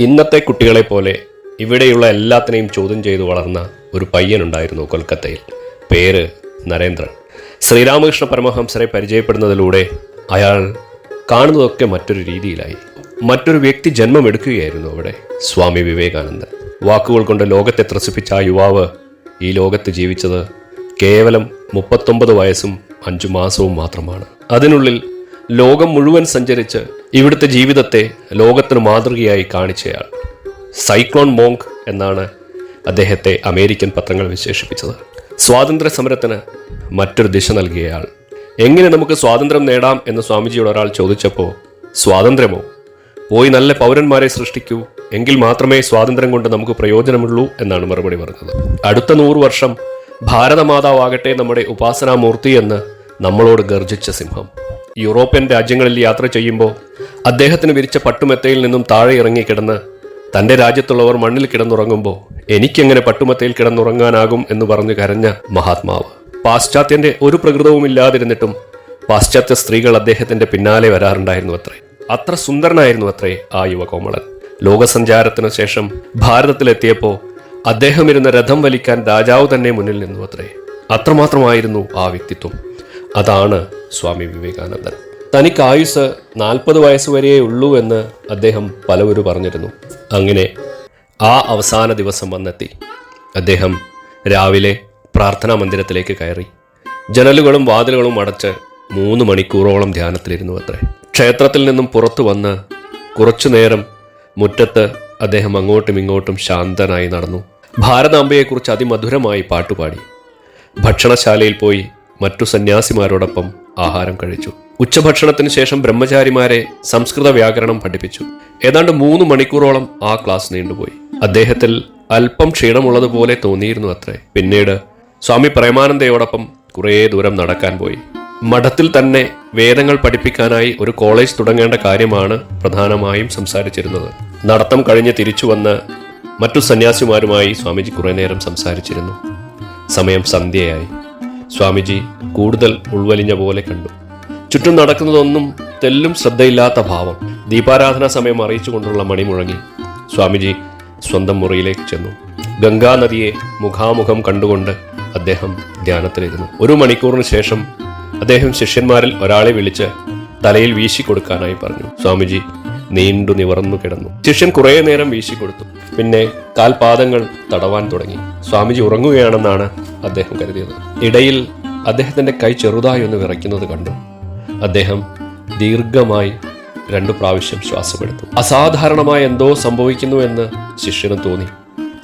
ഇന്നത്തെ കുട്ടികളെ പോലെ ഇവിടെയുള്ള എല്ലാത്തിനെയും ചോദ്യം ചെയ്തു വളർന്ന ഒരു പയ്യനുണ്ടായിരുന്നു കൊൽക്കത്തയിൽ. പേര് നരേന്ദ്രൻ. ശ്രീരാമകൃഷ്ണ പരമഹംസരെ പരിചയപ്പെടുന്നതിലൂടെ അയാൾ കാണുന്നതൊക്കെ മറ്റൊരു രീതിയിലായി. മറ്റൊരു വ്യക്തി ജന്മമെടുക്കുകയായിരുന്നു അവിടെ സ്വാമി വിവേകാനന്ദൻ. വാക്കുകൾ കൊണ്ട് ലോകത്തെ ത്രസിപ്പിച്ച ആ യുവാവ് ഈ ലോകത്ത് ജീവിച്ചത് കേവലം മുപ്പത്തൊമ്പത് വയസ്സും അഞ്ചു മാസവും മാത്രമാണ്. അതിനുള്ളിൽ ലോകം മുഴുവൻ സഞ്ചരിച്ച് ഇവിടുത്തെ ജീവിതത്തെ ലോകത്തിന് മാതൃകയായി കാണിച്ചയാൾ. സൈക്ലോൺ മോങ്ക് എന്നാണ് അദ്ദേഹത്തെ അമേരിക്കൻ പത്രങ്ങൾ വിശേഷിപ്പിച്ചത്. സ്വാതന്ത്ര്യ സമരത്തിന് മറ്റൊരു ദിശ നൽകിയയാൾ. എങ്ങനെ നമുക്ക് സ്വാതന്ത്ര്യം നേടാം എന്ന് സ്വാമിജിയോട് ഒരാൾ ചോദിച്ചപ്പോൾ സ്വാതന്ത്ര്യമോ? പോയി നല്ല പൗരന്മാരെ സൃഷ്ടിക്കൂ. എങ്കിൽ മാത്രമേ സ്വാതന്ത്ര്യം കൊണ്ട് നമുക്ക് പ്രയോജനമുള്ളൂ എന്നാണ് മറുപടി പറഞ്ഞത്. അടുത്ത നൂറ് വർഷം ഭാരതമാതാവാകട്ടെ നമ്മുടെ ഉപാസനാമൂർത്തി എന്ന് നമ്മളോട് ഗർജിച്ച സിംഹം. യൂറോപ്യൻ രാജ്യങ്ങളിൽ യാത്ര ചെയ്യുമ്പോൾ അദ്ദേഹത്തിന് വിരിച്ച പട്ടുമെത്തയിൽ നിന്നും താഴെ ഇറങ്ങി കിടന്ന് തന്റെ രാജ്യത്തുള്ളവർ മണ്ണിൽ കിടന്നുറങ്ങുമ്പോൾ എനിക്കെങ്ങനെ പട്ടുമെത്തയിൽ കിടന്നുറങ്ങാനാകും എന്ന് പറഞ്ഞു കരഞ്ഞ മഹാത്മാവ്. പാശ്ചാത്യന്റെ ഒരു പ്രകൃതവും ഇല്ലാതിരുന്നിട്ടും പാശ്ചാത്യ സ്ത്രീകൾ അദ്ദേഹത്തിന്റെ പിന്നാലെ വരാറുണ്ടായിരുന്നു അത്രേ. അത്ര സുന്ദരനായിരുന്നു അത്രേ ആ യുവകോമളൻ ലോകസഞ്ചാരത്തിന് ശേഷം ഭാരതത്തിലെത്തിയപ്പോൾ അദ്ദേഹം ഇരുന്ന രഥം വലിക്കാൻ രാജാവ് തന്നെ മുന്നിൽ നിന്നു അത്രേ. അത്രമാത്രമായിരുന്നു ആ വ്യക്തിത്വം. അതാണ് സ്വാമി വിവേകാനന്ദൻ. തനിക്ക് ആയുസ് നാൽപ്പത് വയസ്സ് വരെയേ ഉള്ളൂ എന്ന് അദ്ദേഹം പലവരും പറഞ്ഞിരുന്നു. അങ്ങനെ ആ അവസാന ദിവസം വന്നെത്തി. അദ്ദേഹം രാവിലെ പ്രാർത്ഥനാ മന്ദിരത്തിലേക്ക് കയറി. ജനലുകളും വാതിലുകളും അടച്ച് മൂന്ന് മണിക്കൂറോളം ധ്യാനത്തിലിരുന്നു അത്രേ ക്ഷേത്രത്തിൽ നിന്നും പുറത്തു വന്ന് കുറച്ചു നേരം മുറ്റത്ത് അദ്ദേഹം അങ്ങോട്ടും ഇങ്ങോട്ടും ശാന്തനായി നടന്നു. ഭാരതാംബയെക്കുറിച്ച് അതിമധുരമായി പാട്ടുപാടി. ഭക്ഷണശാലയിൽ പോയി മറ്റു സന്യാസിമാരോടൊപ്പം ആഹാരം കഴിച്ചു. ഉച്ചഭക്ഷണത്തിന് ശേഷം ബ്രഹ്മചാരിമാരെ സംസ്കൃത വ്യാകരണം പഠിപ്പിച്ചു. ഏതാണ്ട് മൂന്ന് മണിക്കൂറോളം ആ ക്ലാസ് നീണ്ടുപോയി. അദ്ദേഹത്തിൽ അല്പം ക്ഷീണമുള്ളതുപോലെ തോന്നിയിരുന്നു അത്രേ. പിന്നീട് സ്വാമി പ്രേമാനന്ദയോടൊപ്പം കുറേ ദൂരം നടക്കാൻ പോയി. മഠത്തിൽ തന്നെ വേദങ്ങൾ പഠിപ്പിക്കാനായി ഒരു കോളേജ് തുടങ്ങേണ്ട കാര്യമാണ് പ്രധാനമായും സംസാരിച്ചിരുന്നത്. നടത്തം കഴിഞ്ഞ് തിരിച്ചു വന്ന് മറ്റു സന്യാസിമാരുമായി സ്വാമിജി കുറേ നേരം സംസാരിച്ചിരുന്നു. സമയം സന്ധ്യയായി. സ്വാമിജി കൂടുതൽ ഉൾവലിഞ്ഞ പോലെ കണ്ടു. ചുറ്റും നടക്കുന്നതൊന്നും തെല്ലും ശ്രദ്ധയില്ലാത്ത ഭാവം. ദീപാരാധന സമയം അറിയിച്ചുകൊണ്ടുള്ള മണി മുഴങ്ങി സ്വാമിജി സ്വന്തം മുറിയിലേക്ക് ചെന്നു. ഗംഗാനദിയെ മുഖാമുഖം കണ്ടുകൊണ്ട് അദ്ദേഹം ധ്യാനത്തിലിരുന്നു. ഒരു മണിക്കൂറിന് ശേഷം അദ്ദേഹം ശിഷ്യന്മാരിൽ ഒരാളെ വിളിച്ച് തലയിൽ വീശിക്കൊടുക്കാനായി പറഞ്ഞു. സ്വാമിജി നീണ്ടു നിവർന്നു കിടന്നു. ശിഷ്യൻ കുറേ നേരം വീശിക്കൊടുത്തു പിന്നെ കാൽപാദങ്ങൾ തടവാൻ തുടങ്ങി. സ്വാമിജി ഉറങ്ങുകയാണെന്നാണ് അദ്ദേഹം കരുതിയത്. ഇടയിൽ അദ്ദേഹത്തിന്റെ കൈ ചെറുതായി ഒന്ന് വിറയ്ക്കുന്നത് കണ്ടു. അദ്ദേഹം ദീർഘമായി രണ്ടു പ്രാവശ്യം ശ്വാസമെടുത്തു. അസാധാരണമായ എന്തോ സംഭവിക്കുന്നു എന്ന് ശിഷ്യന് തോന്നി.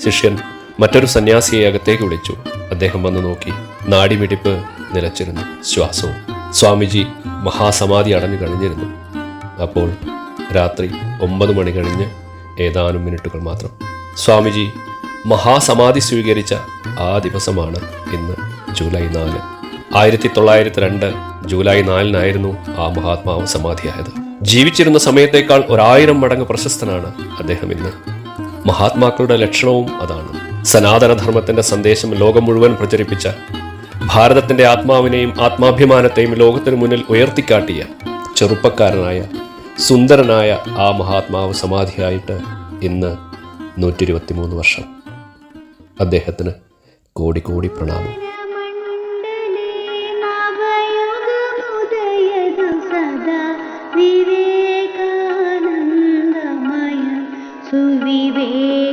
ശിഷ്യൻ മറ്റൊരു സന്യാസിയെ അകത്തേക്ക് വിളിച്ചു. അദ്ദേഹം വന്നു നോക്കി. നാടിമിടിപ്പ് നിലച്ചിരുന്നു. ശ്വാസവും. സ്വാമിജി മഹാസമാധി അടഞ്ഞു കഴിഞ്ഞിരുന്നു. അപ്പോൾ രാത്രി ഒമ്പത് മണി കഴിഞ്ഞ് ഏതാനും മിനിറ്റുകൾ മാത്രം. സ്വാമിജി മഹാസമാധി സ്വീകരിച്ച ആ ദിവസമാണ് ഇന്ന് ജൂലൈ നാല്. ആയിരത്തി തൊള്ളായിരത്തി രണ്ട് ജൂലൈ നാലിനായിരുന്നു ആ മഹാത്മാവ് സമാധിയായത്. ജീവിച്ചിരുന്ന സമയത്തേക്കാൾ ഒരായിരം മടങ്ങ് പ്രശസ്തനാണ് അദ്ദേഹം ഇന്ന്. മഹാത്മാക്കളുടെ ലക്ഷണവും അതാണ്. സനാതനധർമ്മത്തിന്റെ സന്ദേശം ലോകം മുഴുവൻ പ്രചരിപ്പിച്ച ഭാരതത്തിന്റെ ആത്മാവിനെയും ആത്മാഭിമാനത്തെയും ലോകത്തിനു മുന്നിൽ ഉയർത്തിക്കാട്ടിയ ചെറുപ്പക്കാരനായ സുന്ദരനായ ആ മഹാത്മാവ് സമാധിയായിട്ട് ഇന്ന് നൂറ്റിരുപത്തിമൂന്ന് വർഷം. അദ്ദേഹത്തിന് കോടി കോടി പ്രണാമം. വിവേകാനന്ദമയ. സുവിവേ